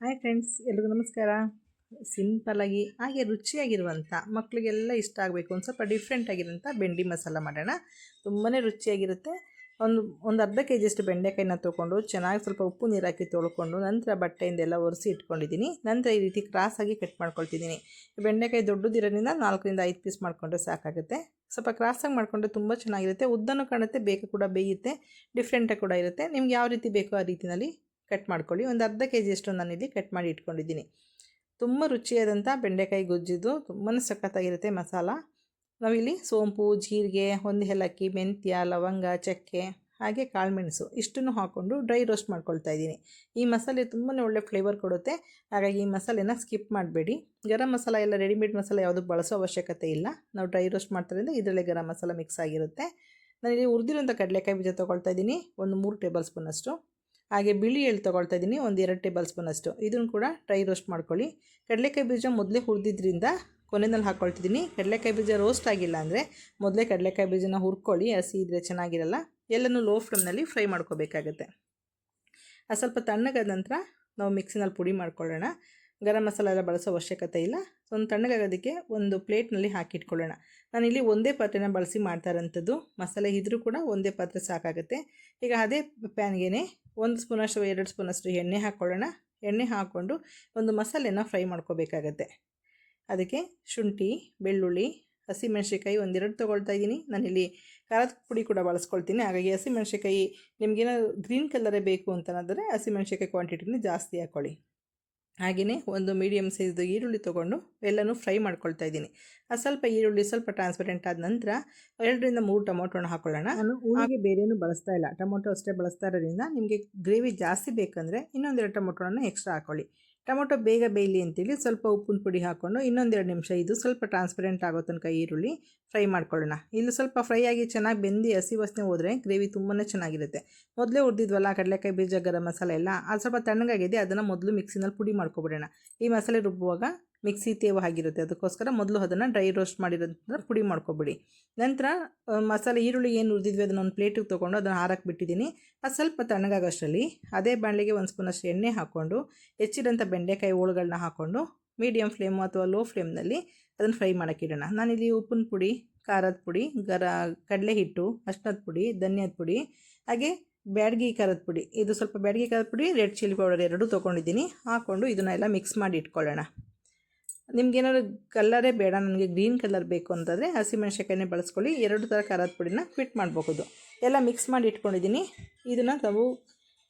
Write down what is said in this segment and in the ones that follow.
Hi friends ಎಲ್ರಿಗೂ ನಮಸ್ಕಾರ. ಸಿಂಪಲಾಗಿ ಹಾಗೆ ರುಚಿಯಾಗಿರುವಂಥ ಮಕ್ಕಳಿಗೆಲ್ಲ ಇಷ್ಟ ಆಗಬೇಕು ಒಂದು ಸ್ವಲ್ಪ ಡಿಫ್ರೆಂಟ್ ಆಗಿರೋಂಥ ಬೆಂಡಿ ಮಸಾಲ ಮಾಡೋಣ. ತುಂಬಾ ರುಚಿಯಾಗಿರುತ್ತೆ. ಒಂದು ಒಂದು ಅರ್ಧ ಕೆ ಜಿಯಷ್ಟು ಬೆಂಡೆಕಾಯಿನ ತೊಗೊಂಡು ಚೆನ್ನಾಗಿ ಸ್ವಲ್ಪ ಉಪ್ಪು ನೀರು ಹಾಕಿ ತೊಳ್ಕೊಂಡು, ನಂತರ ಬಟ್ಟೆಯಿಂದ ಎಲ್ಲ ಒರೆಸಿ ಇಟ್ಕೊಂಡಿದ್ದೀನಿ. ನಂತರ ಈ ರೀತಿ ಕ್ರಾಸಾಗಿ ಕಟ್ ಮಾಡ್ಕೊಳ್ತಿದ್ದೀನಿ. ಬೆಂಡೆಕಾಯಿ ದೊಡ್ಡದಿರೋದ್ರಿಂದ ನಾಲ್ಕರಿಂದ ಐದು ಪೀಸ್ ಮಾಡಿಕೊಂಡ್ರೆ ಸಾಕಾಗುತ್ತೆ. ಸ್ವಲ್ಪ ಕ್ರಾಸಾಗಿ ಮಾಡಿಕೊಂಡ್ರೆ ತುಂಬ ಚೆನ್ನಾಗಿರುತ್ತೆ. ಉದ್ದನೂ ಕಾಣುತ್ತೆ, ಬೇಕು ಕೂಡ ಬೇಯುತ್ತೆ ಡಿಫ್ರೆಂಟಾಗಿ ಕೂಡ ಇರುತ್ತೆ. ನಿಮ್ಗೆ ಯಾವ ರೀತಿ ಬೇಕೋ ಆ ರೀತಿಯಲ್ಲಿ ಕಟ್ ಮಾಡ್ಕೊಳ್ಳಿ. ಒಂದು ಅರ್ಧ ಕೆ ಜಿಯಷ್ಟು ನಾನಿಲ್ಲಿ ಕಟ್ ಮಾಡಿ ಇಟ್ಕೊಂಡಿದ್ದೀನಿ. ತುಂಬ ರುಚಿಯಾದಂಥ ಬೆಂಡೆಕಾಯಿ ಗೊಜ್ಜಿದ್ದು ತುಂಬಾ ಸಖತ್ತಾಗಿರುತ್ತೆ ಮಸಾಲ. ನಾವಿಲ್ಲಿ ಸೋಂಪು, ಜೀರಿಗೆ, ಒಂದು ಏಲಕ್ಕಿ, ಮೆಂತ್ಯ, ಲವಂಗ, ಚಕ್ಕೆ, ಹಾಗೆ ಕಾಳುಮೆಣಸು ಇಷ್ಟನ್ನು ಹಾಕ್ಕೊಂಡು ಡ್ರೈ ರೋಸ್ಟ್ ಮಾಡ್ಕೊಳ್ತಾ ಇದ್ದೀನಿ. ಈ ಮಸಾಲೆ ತುಂಬಾ ಒಳ್ಳೆ ಫ್ಲೇವರ್ ಕೊಡುತ್ತೆ. ಹಾಗಾಗಿ ಈ ಮಸಾಲೆನ ಸ್ಕಿಪ್ ಮಾಡಬೇಡಿ. ಗರಂ ಮಸಾಲ ಎಲ್ಲ ರೆಡಿಮೇಡ್ ಮಸಾಲ ಯಾವುದು ಬಳಸೋ ಅವಶ್ಯಕತೆ ಇಲ್ಲ. ನಾವು ಡ್ರೈ ರೋಸ್ಟ್ ಮಾಡ್ತಾರಿಂದ ಇದರಲ್ಲೇ ಗರಂ ಮಸಾಲ ಮಿಕ್ಸ್ ಆಗಿರುತ್ತೆ. ನಾನಿಲ್ಲಿ ಹುರಿದಿರೋಂಥ ಕಡಲೆಕಾಯಿ ಬೀಜ ತೊಗೊಳ್ತಾ ಇದ್ದೀನಿ. ಒಂದು ಮೂರು ಟೇಬಲ್ ಸ್ಪೂನಷ್ಟು. ಹಾಗೆ ಬಿಳಿ ಎಳ್ಳು ತೊಗೊಳ್ತಾ ಇದ್ದೀನಿ, ಒಂದು ಎರಡು ಟೇಬಲ್ ಸ್ಪೂನಷ್ಟು ಇದನ್ನು ಕೂಡ ಡ್ರೈ ರೋಸ್ಟ್ ಮಾಡ್ಕೊಳ್ಳಿ. ಕಡಲೆಕಾಯಿ ಬೀಜ ಮೊದಲೇ ಹುರಿದಿದ್ರಿಂದ ಕೊನೆಯಲ್ಲಿ ಹಾಕ್ಕೊಳ್ತಿದ್ದೀನಿ ಕಡಲೆಕಾಯಿ ಬೀಜ ರೋಸ್ಟ್ ಆಗಿಲ್ಲ ಅಂದರೆ ಮೊದಲೇ ಕಡಲೆಕಾಯಿ ಬೀಜನ ಹುರ್ಕೊಳ್ಳಿ, ಹಸಿ ಇದ್ದರೆ ಚೆನ್ನಾಗಿರಲ್ಲ. ಎಲ್ಲನೂ ಲೋ ಫ್ಲೇಮ್ನಲ್ಲಿ ಫ್ರೈ ಮಾಡ್ಕೋಬೇಕಾಗತ್ತೆ. ಅದು ಸ್ವಲ್ಪ ತಣ್ಣಗಾದ ನಂತರ ನಾವು ಮಿಕ್ಸಿನಲ್ಲಿ ಪುಡಿ ಮಾಡ್ಕೊಳ್ಳೋಣ. ಗರಂ ಮಸಾಲ ಎಲ್ಲ ಬಳಸೋ ಅವಶ್ಯಕತೆ ಇಲ್ಲ. ಸೊ ಒಂದು ತಣ್ಣಗಾಗೋದಕ್ಕೆ ಒಂದು ಪ್ಲೇಟ್ನಲ್ಲಿ ಹಾಕಿಟ್ಕೊಳ್ಳೋಣ. ನಾನಿಲ್ಲಿ ಒಂದೇ ಪಾತ್ರೆನ ಬಳಸಿ ಮಾಡ್ತಾ ಇರೋಂಥದ್ದು. ಮಸಾಲೆ ಇದ್ರೂ ಕೂಡ ಒಂದೇ ಪಾತ್ರೆ ಸಾಕಾಗುತ್ತೆ. ಈಗ ಅದೇ ಪ್ಯಾನ್ಗೆ ಒಂದು ಸ್ಪೂನಷ್ಟು, ಎರಡು ಸ್ಪೂನಷ್ಟು ಎಣ್ಣೆ ಹಾಕ್ಕೊಳ್ಳೋಣ. ಎಣ್ಣೆ ಹಾಕ್ಕೊಂಡು ಒಂದು ಮಸಾಲೆನ ಫ್ರೈ ಮಾಡ್ಕೋಬೇಕಾಗತ್ತೆ. ಅದಕ್ಕೆ ಶುಂಠಿ, ಬೆಳ್ಳುಳ್ಳಿ ಹಸಿಮೆಣ್ಸಿಕಾಯಿ ಒಂದೆರಡು ತೊಗೊಳ್ತಾ ಇದ್ದೀನಿ. ನಾನಿಲ್ಲಿ ಖಾರದ ಪುಡಿ ಕೂಡ ಬಳಸ್ಕೊಳ್ತೀನಿ. ಹಾಗಾಗಿ ಹಸಿಮೆಣ್ಸಿಕಾಯಿ ನಿಮಗೇನೋ ಗ್ರೀನ್ ಕಲರೇ ಬೇಕು ಅಂತಂದರೆ ಹಸಿಮೆಣ್ಸಿಕಾಯಿ ಕ್ವಾಂಟಿಟಿನ ಜಾಸ್ತಿ ಹಾಕ್ಕೊಳ್ಳಿ ಹಾಗೆಯೇ ಒಂದು ಮೀಡಿಯಮ್ ಸೈಜ್ದು ಈರುಳ್ಳಿ ತೊಗೊಂಡು ಎಲ್ಲನೂ ಫ್ರೈ ಮಾಡ್ಕೊಳ್ತಾ ಇದ್ದೀನಿ. ಅದು ಸ್ವಲ್ಪ ಈರುಳ್ಳಿ ಸ್ವಲ್ಪ ಟ್ರಾನ್ಸ್ಪರೆಂಟ್ ಆದ ನಂತರ ಎರಡರಿಂದ ಮೂರು ಟೊಮೊಟೊನ ಹಾಕೊಳ್ಳೋಣ. ನಾನು ಹಾಗೆ ಬೇರೇನು ಬಳಸ್ತಾ ಇಲ್ಲ. ಟೊಮೊಟೊ ಅಷ್ಟೇ ಬಳಸ್ತಾ ಇರೋದ್ರಿಂದ ನಿಮಗೆ ಗ್ರೇವಿ ಜಾಸ್ತಿ ಬೇಕಂದರೆ ಇನ್ನೊಂದೆರಡು ಟೊಮೊಟೊನ ಎಕ್ಸ್ಟ್ರಾ ಹಾಕೊಳ್ಳಿ. ಟೊಮೊಟೊ ಬೇಗ ಬೇಯಲಿ ಅಂತೇಳಿ ಸ್ವಲ್ಪ ಉಪ್ಪಿನ ಪುಡಿ ಹಾಕ್ಕೊಂಡು ಇನ್ನೊಂದೆರಡು ನಿಮಿಷ ಇದು ಸ್ವಲ್ಪ ಟ್ರಾನ್ಸ್ಪರೆಂಟ್ ಆಗೋ ತನಕ ಈರುಳ್ಳಿ ಫ್ರೈ ಮಾಡ್ಕೊಳ್ಳೋಣ. ಇಲ್ಲಿ ಸ್ವಲ್ಪ ಫ್ರೈ ಆಗಿ ಚೆನ್ನಾಗಿ ಬೆಂದು ಹಸಿ ವಾಸನೆ ಹೋದರೆ ಗ್ರೇವಿ ತುಂಬಾ ಚೆನ್ನಾಗಿರುತ್ತೆ. ಮೊದಲೇ ಹುರಿದಿದ್ವಲ್ಲ, ಕಡಲೆಕಾಯಿ, ಬೀಜ, ಗರಂ ಮಸಾಲೆ ಎಲ್ಲ. ಅದು ಸ್ವಲ್ಪ ತಣ್ಣಗಾಗಿದೆ, ಅದನ್ನು ಮೊದಲು ಮಿಕ್ಸಿನಲ್ಲಿ ಪುಡಿ ಮಾಡ್ಕೊಬಿಡೋಣ. ಈ ಮಸಾಲೆ ರುಬ್ಬುವಾಗ ಮಿಕ್ಸಿ ತೇವ ಆಗಿರುತ್ತೆ. ಅದಕ್ಕೋಸ್ಕರ ಮೊದಲು ಅದನ್ನು ಡ್ರೈ ರೋಸ್ಟ್ ಮಾಡಿರೋದನ್ನ ಪುಡಿ ಮಾಡ್ಕೊಬಿಡಿ. ನಂತರ ಮಸಾಲೆ ಈರುಳ್ಳಿ ಏನು ಉರಿದಿದ್ವಿ ಅದನ್ನು ಒಂದು ಪ್ಲೇಟಿಗೆ ತೊಗೊಂಡು ಅದನ್ನು ಹಾರಕ್ಕೆ ಬಿಟ್ಟಿದ್ದೀನಿ. ಅದು ಸ್ವಲ್ಪ ತಣ್ಣಗಾಗೋಷ್ಟರಲ್ಲಿ ಅದೇ ಬಾಣಲಿಗೆ ಒಂದು ಸ್ಪೂನಷ್ಟು ಎಣ್ಣೆ ಹಾಕ್ಕೊಂಡು ಹೆಚ್ಚಿರೋಂಥ ಬೆಂಡೆಕಾಯಿ ಹೋಳುಗಳನ್ನ ಹಾಕ್ಕೊಂಡು ಮೀಡಿಯಮ್ ಫ್ಲೇಮ್ ಅಥವಾ ಲೋ ಫ್ಲೇಮ್ನಲ್ಲಿ ಅದನ್ನು ಫ್ರೈ ಮಾಡೋಕ್ಕಿಡೋಣ ನಾನಿಲ್ಲಿ ಉಪ್ಪಿನ ಪುಡಿ, ಖಾರದ ಪುಡಿ, ಗರ, ಕಡಲೆ ಹಿಟ್ಟು ಅಷ್ಟದ ಪುಡಿ, ಧನ್ಯದ ಪುಡಿ, ಹಾಗೆ ಬ್ಯಾಡ್ಗಿ ಖಾರದ ಪುಡಿ. ಇದು ಸ್ವಲ್ಪ ಬ್ಯಾಡಗಿ ಖಾರದ ಪುಡಿ, ರೆಡ್ ಚಿಲ್ಲಿ ಪೌಡರ್ ಎರಡೂ ತೊಗೊಂಡಿದ್ದೀನಿ. ಹಾಕ್ಕೊಂಡು ಇದನ್ನೆಲ್ಲ ಮಿಕ್ಸ್ ಮಾಡಿ ಇಟ್ಕೊಳ್ಳೋಣ. ನಿಮ್ಗೇನಾದ್ರು ಕಲ್ಲರೇ ಬೇಡ, ನನಗೆ ಗ್ರೀನ್ ಕಲರ್ ಬೇಕು ಅಂತಂದರೆ ಹಸಿಮೆಣ್ಸಿಕಾಯಿನೇ ಬಳಸ್ಕೊಳ್ಳಿ. ಎರಡು ಥರ ಖಾರದ ಪುಡಿನ ಕ್ವಿಟ್ ಮಾಡಬಹುದು. ಎಲ್ಲ ಮಿಕ್ಸ್ ಮಾಡಿ ಇಟ್ಕೊಂಡಿದ್ದೀನಿ. ಇದನ್ನು ನಾವು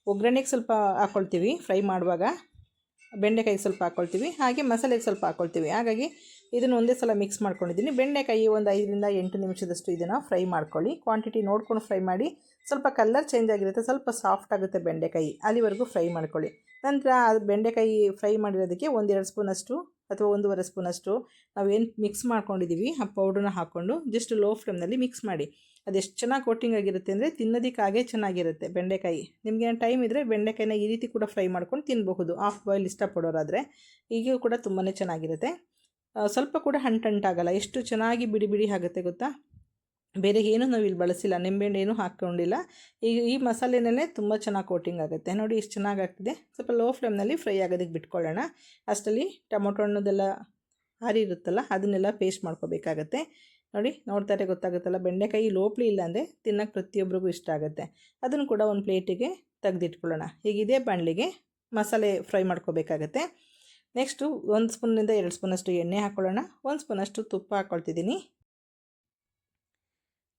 ಒಗ್ಗರಣೆಗೆ ಸ್ವಲ್ಪ ಹಾಕ್ಕೊಳ್ತೀವಿ ಫ್ರೈ ಮಾಡುವಾಗ. ಬೆಂಡೆಕಾಯಿಗೆ ಸ್ವಲ್ಪ ಹಾಕ್ಕೊಳ್ತೀವಿ ಹಾಗೆ ಮಸಾಲೆಗೆ ಸ್ವಲ್ಪ ಹಾಕ್ಕೊಳ್ತೀವಿ ಹಾಗಾಗಿ ಇದನ್ನು ಒಂದೇ ಸಲ ಮಿಕ್ಸ್ ಮಾಡ್ಕೊಂಡಿದ್ದೀನಿ. ಬೆಂಡೆಕಾಯಿ ಒಂದು ಐದರಿಂದ ಎಂಟು ನಿಮಿಷದಷ್ಟು ಇದನ್ನು ಫ್ರೈ ಮಾಡ್ಕೊಳ್ಳಿ. ಕ್ವಾಂಟಿಟಿ ನೋಡ್ಕೊಂಡು ಫ್ರೈ ಮಾಡಿ ಸ್ವಲ್ಪ ಕಲರ್ ಚೇಂಜ್ ಆಗಿರುತ್ತೆ, ಸ್ವಲ್ಪ ಸಾಫ್ಟ್ ಆಗುತ್ತೆ ಬೆಂಡೆಕಾಯಿ. ಅಲ್ಲಿವರೆಗೂ ಫ್ರೈ ಮಾಡ್ಕೊಳ್ಳಿ. ನಂತರ ಅದು ಬೆಂಡೆಕಾಯಿ ಫ್ರೈ ಮಾಡಿರೋದಕ್ಕೆ ಒಂದೆರಡು ಸ್ಪೂನಷ್ಟು ಅಥವಾ ಒಂದೂವರೆ ಸ್ಪೂನಷ್ಟು ನಾವೇನು ಮಿಕ್ಸ್ ಮಾಡ್ಕೊಂಡಿದ್ದೀವಿ ಆ ಪೌಡ್ರನ್ನ ಹಾಕ್ಕೊಂಡು ಜಸ್ಟ್ ಲೋ ಫ್ಲೇಮ್ನಲ್ಲಿ ಮಿಕ್ಸ್ ಮಾಡಿ. ಅದೆಷ್ಟು ಚೆನ್ನಾಗಿ ಕೋಟಿಂಗ್ ಆಗಿರುತ್ತೆ ಅಂದರೆ ತಿನ್ನೋದಕ್ಕಾಗೇ ಚೆನ್ನಾಗಿರುತ್ತೆ ಬೆಂಡೆಕಾಯಿ. ನಿಮಗೆ ಟೈಮ್ ಇದ್ದರೆ ಬೆಂಡೆಕಾಯಿನ ಈ ರೀತಿ ಕೂಡ ಫ್ರೈ ಮಾಡ್ಕೊಂಡು ತಿನ್ನಬಹುದು ಹಾಫ್ ಬಾಯ್ಲ್ ಇಷ್ಟಪಡೋರಾದರೆ ಈಗೂ ಕೂಡ ತುಂಬಾ ಚೆನ್ನಾಗಿರುತ್ತೆ. ಸ್ವಲ್ಪ ಕೂಡ ಹಂಟಂಟಾಗಲ್ಲ ಎಷ್ಟು ಚೆನ್ನಾಗಿ ಬಿಡಿ ಬಿಡಿ ಆಗುತ್ತೆ ಗೊತ್ತಾ? ಬೇರೆ ಏನು ನಾವು ಇಲ್ಲಿ ಬಳಸಿಲ್ಲ, ನಿಂಬೆಹಣ್ಣು ಏನೂ ಹಾಕ್ಕೊಂಡಿಲ್ಲ ಈಗ ಈ ಮಸಾಲೆನಲ್ಲೇ ತುಂಬ ಚೆನ್ನಾಗಿ ಕೋಟಿಂಗ್ ಆಗುತ್ತೆ. ನೋಡಿ ಇಷ್ಟು ಚೆನ್ನಾಗಿ ಆಗ್ತಿದೆ. ಸ್ವಲ್ಪ ಲೋ ಫ್ಲೇಮ್ನಲ್ಲಿ ಫ್ರೈ ಆಗೋದಕ್ಕೆ ಬಿಟ್ಕೊಳ್ಳೋಣ. ಅಷ್ಟರಲ್ಲಿ ಟೊಮೊಟೊ ಹಣ್ಣದೆಲ್ಲ ಹಾರಿ ಇರುತ್ತಲ್ಲ ಅದನ್ನೆಲ್ಲ ಪೇಸ್ಟ್ ಮಾಡ್ಕೋಬೇಕಾಗತ್ತೆ. ನೋಡಿ, ನೋಡ್ತಾರೆ ಗೊತ್ತಾಗುತ್ತಲ್ಲ, ಬೆಂಡೆಕಾಯಿ ಲೋಪ್ಲಿ ಇಲ್ಲಾಂದರೆ ತಿನ್ನೋಕ್ಕೆ ತಿನ್ನೋಕೆ ಪ್ರತಿಯೊಬ್ಬರಿಗೂ ಇಷ್ಟ ಆಗುತ್ತೆ. ಅದನ್ನು ಕೂಡ ಒಂದು ಪ್ಲೇಟಿಗೆ ತೆಗೆದಿಟ್ಕೊಳ್ಳೋಣ. ಈಗ ಇದೇ ಬಾಣಲಿಗೆ ಮಸಾಲೆ ಫ್ರೈ ಮಾಡ್ಕೋಬೇಕಾಗತ್ತೆ. ನೆಕ್ಸ್ಟು ಒಂದು ಸ್ಪೂನಿಂದ ಎರಡು ಸ್ಪೂನಷ್ಟು ಎಣ್ಣೆ ಹಾಕ್ಕೊಳ್ಳೋಣ ಒಂದು ಸ್ಪೂನಷ್ಟು ತುಪ್ಪ ಹಾಕ್ಕೊಳ್ತಿದ್ದೀನಿ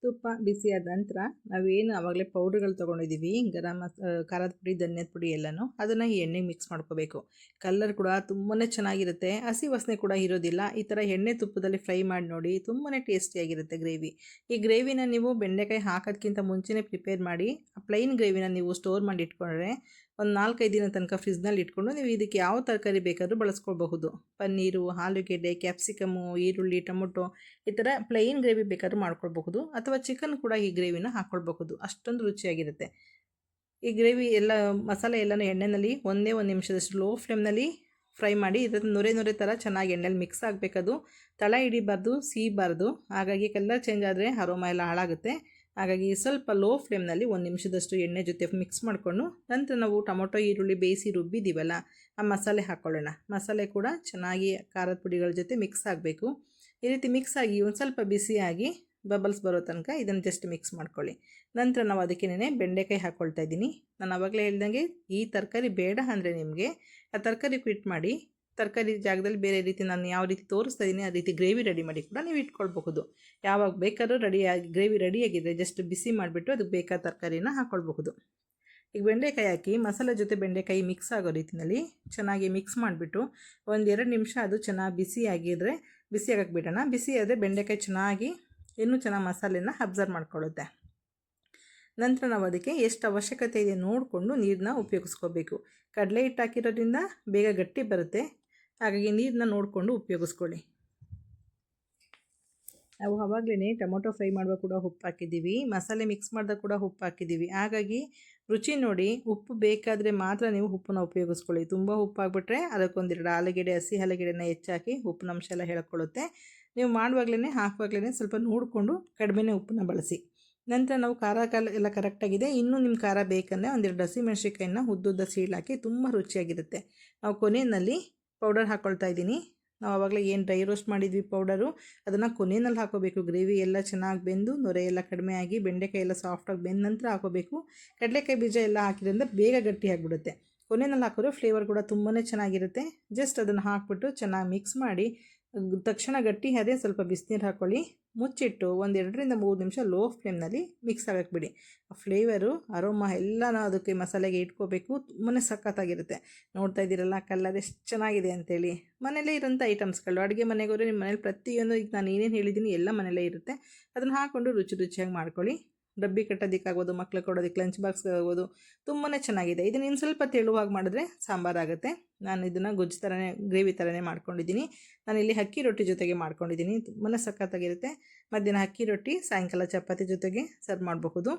ತುಪ್ಪ ಬಿಸಿಯಾದ ನಂತರ ನಾವೇನು ಆವಾಗಲೇ ಪೌಡ್ರ್ಗಳು ತೊಗೊಂಡಿದ್ದೀವಿ, ಗರಂ ಮಸ ಖಾರದ ಪುಡಿ, ಧನ್ಯದ ಪುಡಿ ಎಲ್ಲನೂ ಅದನ್ನು ಈ ಎಣ್ಣೆಗೆ ಮಿಕ್ಸ್ ಮಾಡ್ಕೋಬೇಕು. ಕಲ್ಲರ್ ಕೂಡ ತುಂಬಾ ಚೆನ್ನಾಗಿರುತ್ತೆ, ಹಸಿ ವಾಸನೆ ಕೂಡ ಇರೋದಿಲ್ಲ, ಈ ಥರ ಎಣ್ಣೆ ತುಪ್ಪದಲ್ಲಿ ಫ್ರೈ ಮಾಡಿ ನೋಡಿ ತುಂಬಾ ಟೇಸ್ಟಿಯಾಗಿರುತ್ತೆ ಗ್ರೇವಿ ಈ ಗ್ರೇವಿನ ನೀವು ಬೆಂಡೆಕಾಯಿ ಹಾಕೋದಕ್ಕಿಂತ ಮುಂಚೆನೇ ಪ್ರಿಪೇರ್ ಮಾಡಿ ಪ್ಲೈನ್ ಗ್ರೇವಿನ ನೀವು ಸ್ಟೋರ್ ಮಾಡಿ ಇಟ್ಕೊಂಡ್ರೆ ಒಂದು ನಾಲ್ಕೈದು ದಿನ ತನಕ ಫ್ರಿಜ್ನಲ್ಲಿ ಇಟ್ಕೊಂಡು ನೀವು ಇದಕ್ಕೆ ಯಾವ ತರಕಾರಿ ಬೇಕಾದರೂ ಬಳಸ್ಕೊಳ್ಬಹುದು. ಪನ್ನೀರು, ಆಲೂಗೆಡ್ಡೆ, ಕ್ಯಾಪ್ಸಿಕಮು, ಈರುಳ್ಳಿ, ಟೊಮೊಟೊ ಈ ಥರ ಪ್ಲೈನ್ ಗ್ರೇವಿ ಬೇಕಾದರೂ ಮಾಡ್ಕೊಳ್ಬಹುದು ಅಥವಾ ಚಿಕನ್ ಕೂಡ ಈ ಗ್ರೇವಿನ ಹಾಕ್ಕೊಳ್ಬಹುದು ಅಷ್ಟೊಂದು ರುಚಿಯಾಗಿರುತ್ತೆ. ಈ ಗ್ರೇವಿ ಎಲ್ಲ, ಮಸಾಲೆ ಎಲ್ಲನೂ ಎಣ್ಣೆಯಲ್ಲಿ ಒಂದೇ ಒಂದು ನಿಮಿಷದಷ್ಟು ಲೋ ಫ್ಲೇಮ್ನಲ್ಲಿ ಫ್ರೈ ಮಾಡಿ ಇದನ್ನು ನೊರೆ ನೊರೆ ಥರ ಚೆನ್ನಾಗಿ ಎಣ್ಣೆಲಿ ಮಿಕ್ಸ್ ಆಗಬೇಕದು. ತಳ ಹಿಡಿಬಾರ್ದು, ಸೀಬಾರ್ದು. ಹಾಗಾಗಿ ಕಲರ್ ಚೇಂಜ್ ಆದರೆ ಅರೋಮ ಎಲ್ಲ ಹಾಳಾಗುತ್ತೆ. ಹಾಗಾಗಿ ಸ್ವಲ್ಪ ಲೋ ಫ್ಲೇಮ್ನಲ್ಲಿ ಒಂದು ನಿಮಿಷದಷ್ಟು ಎಣ್ಣೆ ಜೊತೆ ಮಿಕ್ಸ್ ಮಾಡಿಕೊಂಡು ನಂತರ ನಾವು ಟೊಮೊಟೊ, ಈರುಳ್ಳಿ, ಬೇಯಿಸಿ ರುಬ್ಬಿದ್ದೀವಲ್ಲ ಆ ಮಸಾಲೆ ಹಾಕ್ಕೊಳ್ಳೋಣ ಮಸಾಲೆ ಕೂಡ ಚೆನ್ನಾಗಿ ಖಾರದ ಪುಡಿಗಳ ಜೊತೆ ಮಿಕ್ಸ್ ಆಗಬೇಕು. ಈ ರೀತಿ ಮಿಕ್ಸ್ ಆಗಿ ಒಂದು ಸ್ವಲ್ಪ ಬಿಸಿಯಾಗಿ ಬಬಲ್ಸ್ ಬರೋ ತನಕ ಇದನ್ನು ಜಸ್ಟ್ ಮಿಕ್ಸ್ ಮಾಡ್ಕೊಳ್ಳಿ. ನಂತರ ನಾವು ಅದಕ್ಕೇನೆ ಬೆಂಡೆಕಾಯಿ ಹಾಕ್ಕೊಳ್ತಾ ಇದ್ದೀನಿ. ನಾನು ಆವಾಗಲೇ ಹೇಳ್ದಂಗೆ ಈ ತರಕಾರಿ ಬೇಡ ಅಂದರೆ ನಿಮಗೆ, ಆ ತರಕಾರಿ ಕ್ವಿಟ್ ಮಾಡಿ ತರಕಾರಿ ಜಾಗದಲ್ಲಿ ಬೇರೆ ರೀತಿ ನಾನು ಯಾವ ರೀತಿ ತೋರಿಸ್ತಾ ಇದ್ದೀನಿ, ಆ ರೀತಿ ಗ್ರೇವಿ ರೆಡಿ ಮಾಡಿ ಕೂಡ ನೀವು ಇಟ್ಕೊಳ್ಬಹುದು. ಯಾವಾಗ ಬೇಕಾದ್ರೂ ರೆಡಿಯಾಗಿ ಗ್ರೇವಿ ರೆಡಿಯಾಗಿದೆ ಜಸ್ಟ್ ಬಿಸಿ ಮಾಡಿಬಿಟ್ಟು ಅದಕ್ಕೆ ಬೇಕಾದ ತರಕಾರಿನ ಹಾಕ್ಕೊಳ್ಬಹುದು ಈಗ ಬೆಂಡೆಕಾಯಿ ಹಾಕಿ, ಮಸಾಲೆ ಜೊತೆ ಬೆಂಡೆಕಾಯಿ ಮಿಕ್ಸ್ ಆಗೋ ರೀತಿಯಲ್ಲಿ ಚೆನ್ನಾಗಿ ಮಿಕ್ಸ್ ಮಾಡಿಬಿಟ್ಟು ಒಂದೆರಡು ನಿಮಿಷ ಅದು ಚೆನ್ನಾಗಿ ಬಿಸಿ ಆಗಿದ್ರೆ, ಬಿಸಿ ಆಗಕ್ಕೆ ಬಿಡೋಣ. ಬಿಸಿ ಆದರೆ ಬೆಂಡೆಕಾಯಿ ಚೆನ್ನಾಗಿ, ಇನ್ನೂ ಚೆನ್ನಾಗಿ ಮಸಾಲೆನ ಅಬ್ಸರ್ವ್ ಮಾಡ್ಕೊಳ್ಳುತ್ತೆ. ನಂತರ ನಾವು ಅದಕ್ಕೆ ಎಷ್ಟು ಅವಶ್ಯಕತೆ ಇದೆ ನೋಡಿಕೊಂಡು ನೀರನ್ನ ಉಪಯೋಗಿಸ್ಕೋಬೇಕು. ಕಡಲೆ ಹಿಟ್ಟು ಹಾಕಿರೋದ್ರಿಂದ ಬೇಗ ಗಟ್ಟಿ ಬರುತ್ತೆ. ಹಾಗಾಗಿ ನೀರನ್ನ ನೋಡಿಕೊಂಡು ಉಪಯೋಗಿಸ್ಕೊಳ್ಳಿ. ನಾವು ಅವಾಗಲೇ ಟೊಮೊಟೊ ಫ್ರೈ ಮಾಡುವಾಗ ಕೂಡ ಉಪ್ಪು ಹಾಕಿದ್ದೀವಿ. ಮಸಾಲೆ ಮಿಕ್ಸ್ ಮಾಡಿದಾಗ ಕೂಡ ಉಪ್ಪು ಹಾಕಿದ್ದೀವಿ. ಹಾಗಾಗಿ ರುಚಿ ನೋಡಿ, ಉಪ್ಪು ಬೇಕಾದರೆ ಮಾತ್ರ ನೀವು ಉಪ್ಪನ್ನ ಉಪಯೋಗಿಸ್ಕೊಳ್ಳಿ. ತುಂಬ ಉಪ್ಪು ಆಗಿಬಿಟ್ರೆ ಅದಕ್ಕೊಂದೆರಡು ಆಲೂಗೆಡ್ಡೆ, ಹಸಿ ಆಲೂಗೆಡ್ಡೆನ ಹೆಚ್ಚಾಕಿ ಉಪ್ಪಿನ ಅಂಶ ಎಲ್ಲ ಹೇಳ್ಕೊಳ್ಳುತ್ತೆ. ನೀವು ಮಾಡುವಾಗಲೇ ಹಾಕುವಾಗಲೇ ಸ್ವಲ್ಪ ನೋಡಿಕೊಂಡು ಕಡಿಮೆನೇ ಉಪ್ಪನ್ನ ಬಳಸಿ. ನಂತರ ನಾವು ಖಾರ ಕಾಲ ಎಲ್ಲ ಕರೆಕ್ಟಾಗಿದೆ ಇನ್ನೂ ನಿಮ್ಮ ಖಾರ ಬೇಕಂದರೆ ಒಂದೆರಡು ಹಸಿಮೆಣ್ಸಿಕಾಯಿನ ಉದ್ದುದ್ದ ಸೀಳಾಕಿ ತುಂಬ ರುಚಿಯಾಗಿರುತ್ತೆ. ನಾವು ಕೊನೆಯಲ್ಲಿ ಪೌಡರ್ ಹಾಕ್ಕೊಳ್ತಾ ಇದ್ದೀನಿ. ನಾವು ಆವಾಗಲೇ ಏನು ಡ್ರೈ ರೋಸ್ಟ್ ಮಾಡಿದ್ವಿ ಪೌಡರು, ಅದನ್ನು ಕೊನೆಯಲ್ಲಿ ಹಾಕೋಬೇಕು. ಗ್ರೇವಿ ಎಲ್ಲ ಚೆನ್ನಾಗಿ ಬೆಂದು, ನೊರೆ ಎಲ್ಲ ಕಡಿಮೆ ಆಗಿ, ಬೆಂಡೆಕಾಯಿ ಎಲ್ಲ ಸಾಫ್ಟಾಗಿ ಬೆಂದ ನಂತರ ಹಾಕೋಬೇಕು. ಕಡಲೆಕಾಯಿ ಬೀಜ ಎಲ್ಲ ಹಾಕಿದ್ರಿಂದ ಬೇಗ ಗಟ್ಟಿ ಆಗಿಬಿಡುತ್ತೆ. ಕೊನೆಯಲ್ಲಿ ಹಾಕಿದ್ರೆ ಫ್ಲೇವರ್ ಕೂಡ ತುಂಬಾ ಚೆನ್ನಾಗಿರುತ್ತೆ. ಜಸ್ಟ್ ಅದನ್ನು ಹಾಕ್ಬಿಟ್ಟು ಚೆನ್ನಾಗಿ ಮಿಕ್ಸ್ ಮಾಡಿ ತಕ್ಷಣ ಗಟ್ಟಿ ಅದೇ ಸ್ವಲ್ಪ ಬಿಸಿನೀರು ಹಾಕ್ಕೊಳ್ಳಿ ಮುಚ್ಚಿಟ್ಟು ಒಂದು ಎರಡರಿಂದ ಮೂರು ನಿಮಿಷ ಲೋ ಫ್ಲೇಮ್ನಲ್ಲಿ ಮಿಕ್ಸ್ ಆಗಕ್ಕೆ ಬಿಡಿ. ಆ ಫ್ಲೇವರು ಅರೋಮ ಎಲ್ಲನೂ ಅದಕ್ಕೆ ಮಸಾಲೆಗೆ ಇಟ್ಕೋಬೇಕು. ತುಂಬಾ ಸಖತ್ತಾಗಿರುತ್ತೆ. ನೋಡ್ತಾ ಇದ್ದೀರಲ್ಲ ಕಲ್ಲರ್ ಎಷ್ಟು ಚೆನ್ನಾಗಿದೆ ಅಂತೇಳಿ. ಮನೇಲೇ ಇರೋಂಥ ಐಟಮ್ಸ್ಗಳು ಅಡುಗೆ ಮನೆಗೆ ಹೋದರೆ ನಿಮ್ಮ ಮನೇಲಿ ಪ್ರತಿಯೊಂದು, ಈಗ ನಾನು ಏನೇನು ಹೇಳಿದ್ದೀನಿ ಎಲ್ಲ ಮನೇಲೇ ಇರುತ್ತೆ. ಅದನ್ನು ಹಾಕ್ಕೊಂಡು ರುಚಿ ರುಚಿಯಾಗಿ ಮಾಡ್ಕೊಳ್ಳಿ. ಡಬ್ಬಿ ಕಟ್ಟೋದಕ್ಕಾಗ್ಬೋದು ಮಕ್ಳಿಗೆ ಕೊಡೋದಕ್ಕೆ ಲಂಚ್ ಬಾಕ್ಸ್ಗೆ ಆಗ್ಬೋದು ತುಂಬಾ ಚೆನ್ನಾಗಿದೆ. ಇದನ್ನು ಇನ್ನು ಸ್ವಲ್ಪ ತೆಳುವಾಗಿ ಮಾಡಿದ್ರೆ ಸಾಂಬಾರಾಗುತ್ತೆ. ನಾನು ಇದನ್ನು ಗೊಜ್ಜು ಥರನೇ ಗ್ರೇವಿ ಥರನೇ ಮಾಡ್ಕೊಂಡಿದ್ದೀನಿ. ನಾನು ಇಲ್ಲಿ ಅಕ್ಕಿ ರೊಟ್ಟಿ ಜೊತೆಗೆ ಮಾಡ್ಕೊಂಡಿದ್ದೀನಿ. ತುಂಬಾ ಸಖತ್ತಾಗಿರುತ್ತೆ. ಮಧ್ಯಾಹ್ನ ಅಕ್ಕಿ ರೊಟ್ಟಿ, ಸಾಯಂಕಾಲ ಚಪಾತಿ ಜೊತೆಗೆ ಸರ್ವ್ ಮಾಡಬಹುದು.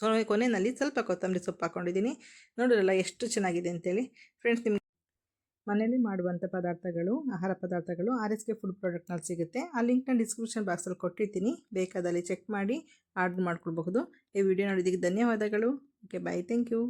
ಸೊ ಕೊನೆಯಲ್ಲಿ ಸ್ವಲ್ಪ ಕೊತ್ತಂಬರಿ ಸೊಪ್ಪು ಹಾಕ್ಕೊಂಡಿದ್ದೀನಿ ನೋಡಿರಲ್ಲ ಎಷ್ಟು ಚೆನ್ನಾಗಿದೆ ಅಂತೇಳಿ. ಫ್ರೆಂಡ್ಸ್ ನಿಮ್ಗೆ ಮನೇಲಿ ಮಾಡುವಂಥ ಪದಾರ್ಥಗಳು, ಆಹಾರ ಪದಾರ್ಥಗಳು, ಆರ್ ಎಸ್ ಕೆ ಫುಡ್ ಪ್ರಾಡಕ್ಟ್ನಲ್ಲಿ ಸಿಗುತ್ತೆ. ಆ ಲಿಂಕ್ನ ಡಿಸ್ಕ್ರಿಪ್ಷನ್ ಬಾಕ್ಸಲ್ಲಿ ಕೊಟ್ಟಿರ್ತೀನಿ. ಬೇಕಾದಲ್ಲಿ ಚೆಕ್ ಮಾಡಿ ಆರ್ಡ್ರ್ ಮಾಡ್ಕೊಳ್ಬಹುದು. ಈ ವಿಡಿಯೋ ನೋಡಿದ್ದಕ್ಕೆ ಧನ್ಯವಾದಗಳು. Okay bye thank you